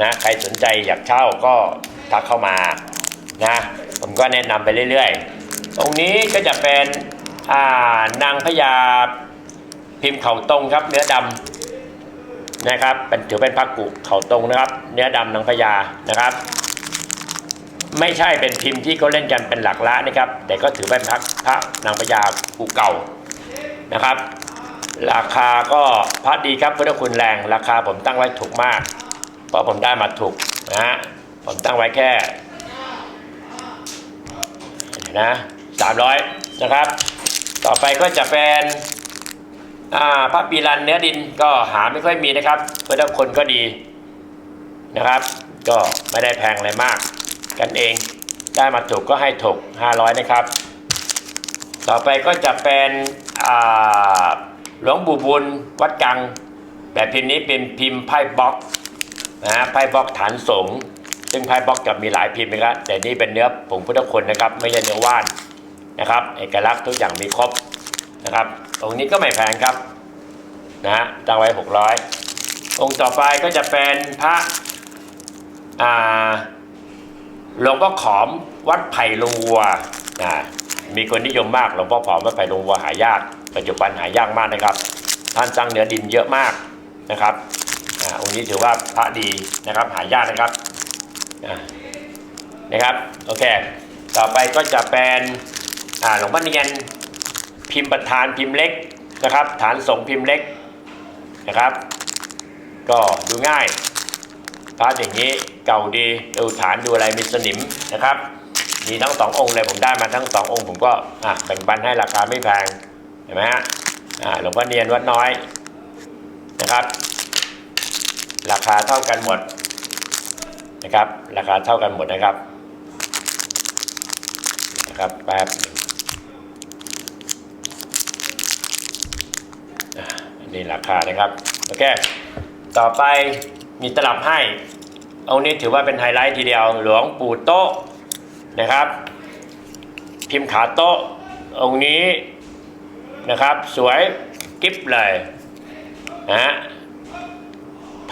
นะใครสนใจอยากเช่าก็ทักเข้ามานะผมก็แนะนำไปเรื่อยๆ ตรงนี้ก็จะเป็นอ่านางพญาพิมพ์เขาตรงครับ เนื้อดำนะครับเป็นถือเป็นพักกุเขาตรงนะครับ เนื้อดำนางพญานะครับ ไม่ใช่เป็นพิมพ์ที่เขาเล่นกันเป็นหลักล้านนะครับ แต่ก็ถือเป็นพักพระนางพญากูเก่านะครับ ราคาก็พัดดีครับพุทธคุณแรง ราคาผมตั้งไว้ถูกมาก เพราะผมได้มาถูกนะฮะผมตั้งไว้แค่นะสามร้อยนะครับ ต่อไปก็จะเป็นพระปีรันเนื้อดินก็หาไม่ค่อยมีนะครับเพุทธคุณก็ดีนะครับ ก็ไม่ได้แพงอะไรมาก กันเองได้มาถูกก็ให้ถูก500 นะครับ ต่อไปก็จะเป็นหลวงปู่บุญวัดกัง แบบพิมพ์นี้เป็นพิมพ์ไพ่บล็อก นะฮะไพ่บล็อกฐานสงฆ์ซึ่งไพ่บล็อกจะมีหลายพิมพ์นะครับแต่นี่เป็นเนื้อผงพุทธคุณนะครับ ไม่ใช่เนื้อว่านนะครับ เอกลักษณ์ทุกอย่างมีครบนะครับ องค์นี้ก็ไม่แพงครับนะฮะตั้งไว้ 600 องค์ต่อไปก็จะเป็นพระอ่าหลวงพ่อขอมวัดไผ่ลงวัวนะมีคนนิยมมากหลวงพ่อขอมวัดไผ่ลงวัวหายาก ปัจจุบันหายากมากนะครับ ท่านสร้างเนื้อดินเยอะมากนะครับ องค์นี้ถือว่าพระดีนะครับ หายากนะครับนะครับ โอเค ต่อไปก็จะเป็นหลวงพ่อเนียนพิมพ์ประธานพิมพ์เล็กนะครับ ฐานสงพิมพ์เล็กนะครับ ก็ดูง่ายพระอย่างนี้เก่าดีดูฐานดูอะไรมีสนิมนะครับมีทั้งสององค์เลยผมได้มาทั้งสององค์ผมก็แบ่งปันให้ราคาไม่แพงเห็นไหมฮะหลวงพ่อเนียนวัดน้อยนะครับ ราคาเท่ากันหมดนะครับ ราคาเท่ากันหมดนะครับนะครับแป๊บหนึ่งนี่ราคานะครับโอเคต่อไปมีตลับให้องค์นี้ถือว่าเป็นไฮไลท์ทีเดียวหลวงปู่โต๊ะนะครับ พิมพ์ขาโต๊ะองค์นี้นะครับ สวยกิ๊บเลยนะฮะ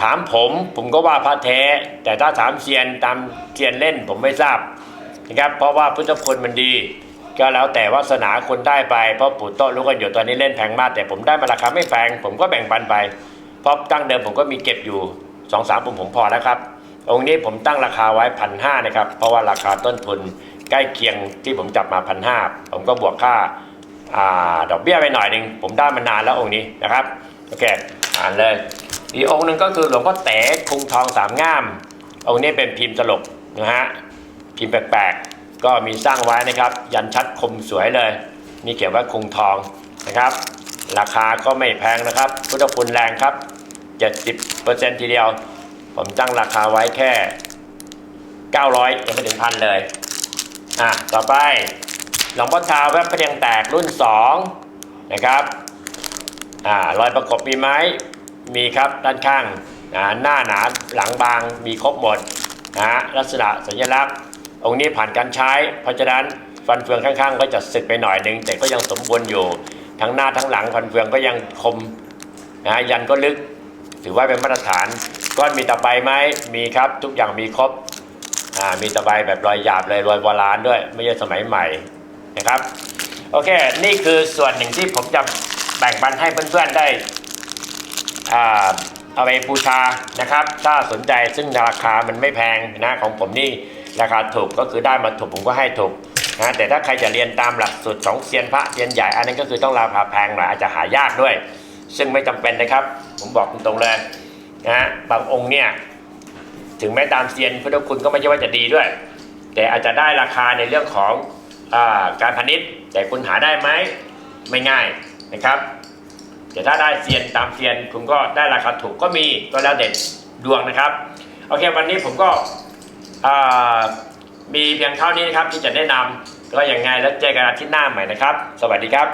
ถามผมผมก็ว่าพระแท้ แต่ถ้าถามเซียนตามเซียนเล่นผมไม่ทราบนะครับ เพราะว่าพุทธคุณมันดี ก็แล้วแต่วาสนาคนได้ไป เพราะปู่โต๊ะรู้กันอยู่ตอนนี้เล่นแพงมากแต่ผมได้มาราคาไม่แพงผมก็แบ่งปันไป เพราะตั้งเดิมผมก็มีเก็บอยู่สองสามผมผมพอแล้วครับองค์นี้ผมตั้งราคาไว้พันห้านะครับ เพราะว่าราคาต้นทุนใกล้เคียงที่ผมจับมาพันห้าผมก็บวกค่าอาดอกเบี้ยไปหน่อยหนึ่งผมได้มานานแล้วองค์นี้นะครับโอเคอ่านเลย อีกองค์หนึ่งก็คือหลวงพ่อเต๋คุงทองสามง่าม องค์นี้เป็นพิมพ์ตลกนะฮะพิมพ์แปลกๆ ก็มีสร้างไว้นะครับ ยันชัดคมสวยเลยนี่เขียนว่าคุงทองนะครับ ราคาก็ไม่แพงนะครับ พุทธคุณแรงครับ 70%ทีเดียว ผมตั้งราคาไว้แค่ 900ยังไม่ถึงพันเลยอะต่อไปหลวงพ่อชาแวบพระเดียงแตกรุ่น 2 นะครับอ่ารอยประกบมีไหม มีครับด้านข้างนะหน้าหนาหลังบางมีครบหมดนะลักษณะสัญลักษณ์ องค์นี้ผ่านการใช้ เพราะฉะนั้นฟันเฟืองข้างๆ ก็จะสึกไปหน่อยหนึ่งแต่ก็ยังสมบูรณ์อยู่ ทั้งหน้าทั้งหลังฟันเฟืองก็ยังคมนะยันก็ลึก ถือว่าเป็นมาตรฐานก้อนมีตะไบไหมมีครับทุกอย่างมีครบอ่ามีตะไบแบบรอยหยาบเลยรอยโบราณด้วย ไม่ใช่สมัยใหม่นะครับโอเค นี่คือส่วนหนึ่งที่ผมจะแบ่งปันให้เพื่อนๆได้ เอาไปบูชานะครับ ถ้าสนใจซึ่งราคามันไม่แพงนะของผมนี่ราคาถูกก็คือได้มาถูกผมก็ให้ถูกนะแต่ถ้าใครจะเรียนตามหลักสูตรสองเซียนพระเซียนใหญ่อันนั้นก็คือต้องราคาแพงหน่อยอาจจะหายากด้วย ซึ่งไม่จำเป็นนะครับ ผมบอกตรงๆเลยนะบางองค์เนี่ยถึงแม้ตามเซียนพุทธคุณก็ไม่ใช่ว่าจะดีด้วย แต่อาจจะได้ราคาในเรื่องของอการพาณิชย์ แต่คุณหาได้ไหมไม่ง่ายนะครับ แต่ถ้าได้เซียนตามเซียนคุณก็ได้ราคาถูกก็มีก็แล้วเด็ดดวงนะครับ โอเควันนี้ผมก็มีเพียงเท่านี้นะครับที่จะแนะนำก็อย่างไงแล้วเจอกันอาทิตย์หน้าใหม่นะครับ สวัสดีครับ